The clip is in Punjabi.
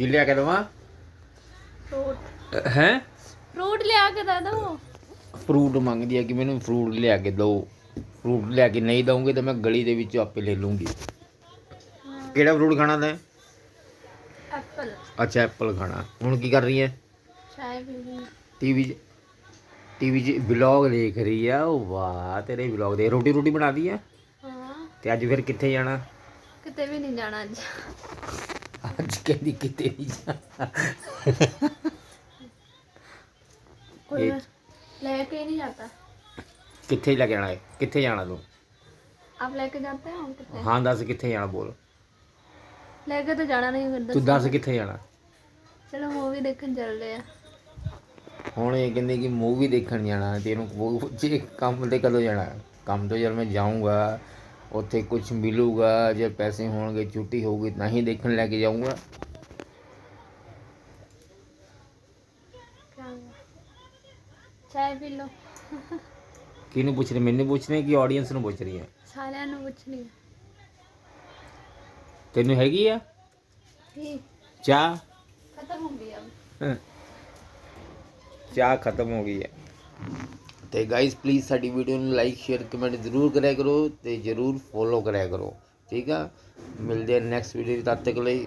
ਕੀ ਲਿਆ ਕੇ ਦਵਾਂ? ਫਰੂਟ। ਹੈ? ਫਰੂਟ ਲਿਆ ਕੇ ਦੇ ਦੋ। ਫਰੂਟ ਮੰਗਦੀ ਹੈ ਕਿ ਮੈਨੂੰ ਫਰੂਟ ਲਿਆ ਕੇ ਦਿਓ ਫਰੂਟ ਲਿਆ ਕੇ ਨਹੀਂ ਦਊਂਗੇ ਤਾਂ ਮੈਂ ਗਲੀ ਦੇ ਵਿੱਚ ਆਪੇ ਲੈ ਲੂੰਗੀ ਕਿਹੜਾ ਫਰੂਟ ਖਾਣਾ ਤੈਂ? ਐਪਲ। ਅੱਛਾ ਐਪਲ ਖਾਣਾ। ਹੁਣ ਕੀ ਕਰ ਰਹੀ ਹੈ ਟੀਵੀ ਟੀਵੀ 'ਚ ਵਲੌਗ ਦੇਖ ਰਹੀ ਆ। ਉਹ ਵਾਹ ਤੇਰੇ ਵਲੌਗ ਦੇ। ਰੋਟੀ ਰੋਟੀ ਬਣਾ ਦੀ ਹੈ ਹਾਂ। ਤੇ ਅੱਜ ਫਿਰ ਕਿੱਥੇ ਜਾਣਾ? ਕਿਤੇ ਵੀ ਨਹੀਂ ਜਾਣਾ ਅੱਜ। ਅੱਜ ਕਹਿੰਦੀ ਕਿਤੇ ਨਹੀਂ ਜਾਣਾ कोई ये- बस लेके ही नहीं जाता ਕਿੱਥੇ ਲੈ ਕੇ ਜਾਣਾ ਹੈ ਕਿੱਥੇ ਜਾਣਾ ਤੂੰ आप लेके जाते हैं हम कितने ਹਾਂ ਦੱਸ ਕਿੱਥੇ ਜਾਣਾ ਬੋਲ लेके तो जाना नहीं फिर ਤੂੰ दस ਦੱਸ ਕਿੱਥੇ ਜਾਣਾ चलो मूवी देखने चल रहे हैं ਹੁਣ ਇਹ ਕਹਿੰਦੇ ਕਿ ਮੂਵੀ ਦੇਖਣ ਜਾਣਾ ਤੇ ਇਹਨੂੰ ਉਹ ਪੁੱਛੇ ਕੰਮ ਤੇ ਕਦੋਂ ਜਾਣਾ ਕੰਮ ਤੋਂ ਜਦ ਮੈਂ ਜਾਊਂਗਾ ਉੱਥੇ ਕੁਝ ਮਿਲੂਗਾ ਜੇ ਪੈਸੇ ਹੋਣਗੇ ਛੁੱਟੀ ਹੋਊਗੀ ਤਾਂ ਹੀ ਦੇਖਣ ਲੈ ਕੇ ਜਾਊਂਗਾ। ਚਾਹ ਪੁੱਛ ਰਹੀ? ਮੈਨੂੰ ਪੁੱਛ ਕਿ ਆਡੀਅנס ਨੂੰ ਪੁੱਛ ਰਹੀ ਹੈ? ਸਾਰਿਆਂ ਨੂੰ ਪੁੱਛ ਰਹੀ ਤੈਨੂੰ ਹੈਗੀ ਆ? ਚਾਹ? ਖਤਮ ਹੋ ਗਈ ਆ। ਚਾਹ ਖਤਮ ਹੋ ਗਈ ਆ ਤੇ ਗਾਇਸ ਪਲੀਜ਼ ਸਾਡੀ ਵੀਡੀਓ ਨੂੰ ਲਾਈਕ ਸ਼ੇਅਰ ਕਮੈਂਟ ਜ਼ਰੂਰ ਕਰਿਆ ਕਰੋ ਤੇ ਜ਼ਰੂਰ ਫੋਲੋ ਕਰਿਆ ਕਰੋ। ਠੀਕ ਆ? ਮਿਲਦੇ ਆ ਨੈਕਸਟ ਵੀਡੀਓ ਤਦ ਤੱਕ ਲਈ।